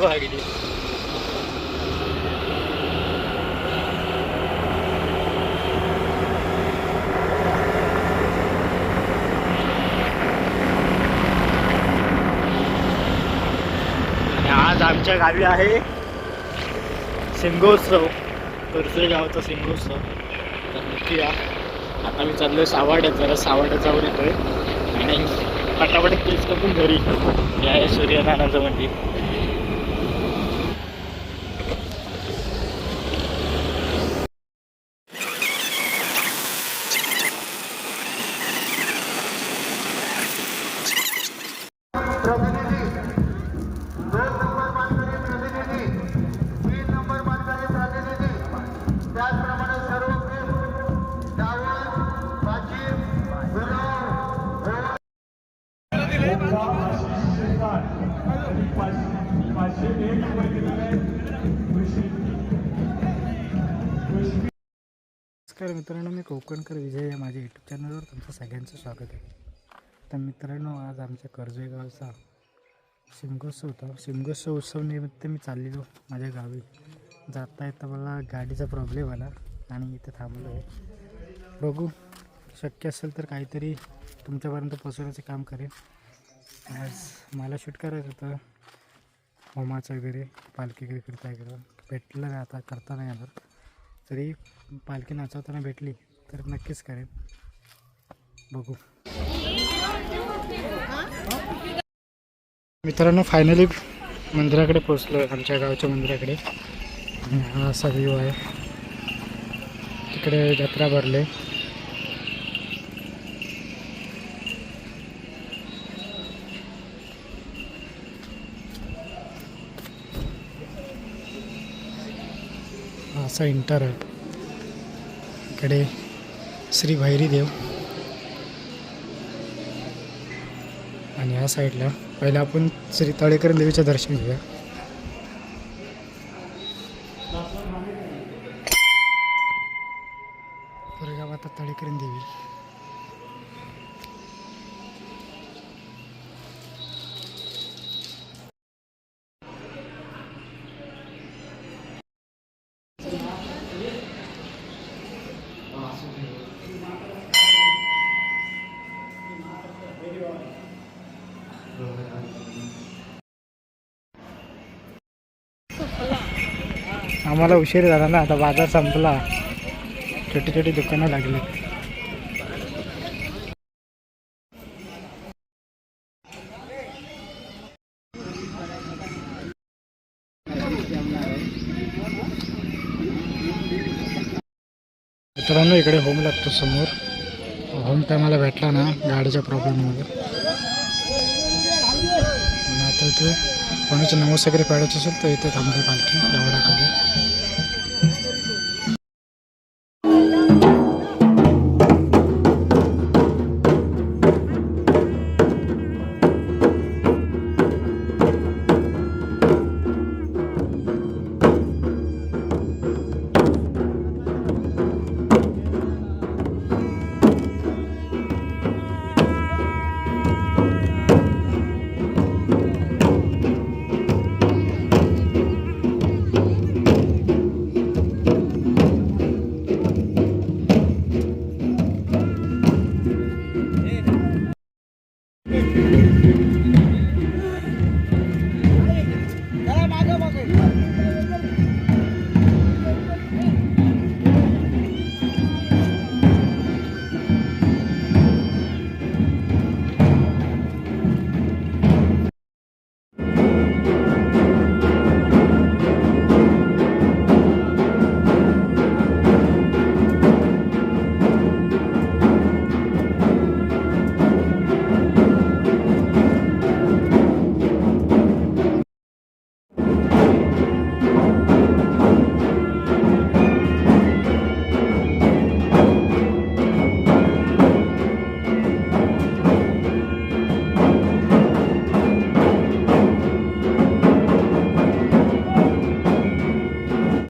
वागली आणि आज आमच्या गावी आहे सिंगोत्सव कर्जळे गावचा सिंगोत्सव तर नक्की या. आता मी चाललोय सावाड्यात जरा सावाड्यात येतोय. आणि पटापट केस कपून घरी. या आहे सूर्यनारायणाचं मंदिर. नमस्कार मित्रांनो मी कोकणकर विजय या माझ्या यूट्यूब चॅनलवर तुमचं सगळ्यांचं स्वागत आहे. तर मित्रांनो आज आमच्या कर्जवे गावचा शिमगोत्सव होता. शिमगोत्सव उत्सव निमित्त मी चाललेलो माझ्या गावी. जाता येता मला गाडीचा प्रॉब्लेम आला आणि इथे थांबलो आहे बघू शक्य असेल तर काहीतरी तुमच्यापर्यंत पोचवण्याचं काम करेन. आज मला शूट करायचं होतं. होमाचं वगैरे पालखी वगैरे करता वगैरे भेटलं नाही आता? करता नाही येणार. तरी पालखी नाचवताना भेटली तर नक्कीच करेन. बघू. मित्रांनो फायनली मंदिराकडे पोचलो आमच्या गावच्या मंदिराकडे. आणि हा असा व्ह्यू आहे. तिकडे जत्रा भरले. हा असा इंटर आहे. इकडे श्री भैरी देव आणि या साईडला पहिला आपण श्री तळेकर देवीचं दर्शन घेऊया. कोरेगाव आता तळेकरण देवी. आम्हाला उशीर झाला ना आता बाजार संपला. छोटी छोटी दुकानं लागली. मित्रांनो इकडे होम लागतो समोर. होम टायमाला भेटला ना गाडीच्या प्रॉब्लेममध्ये आता इथे कोणाचे नवस वगैरे पाडायचे असेल तर इथे थांबते पालखी एवढ्याखाली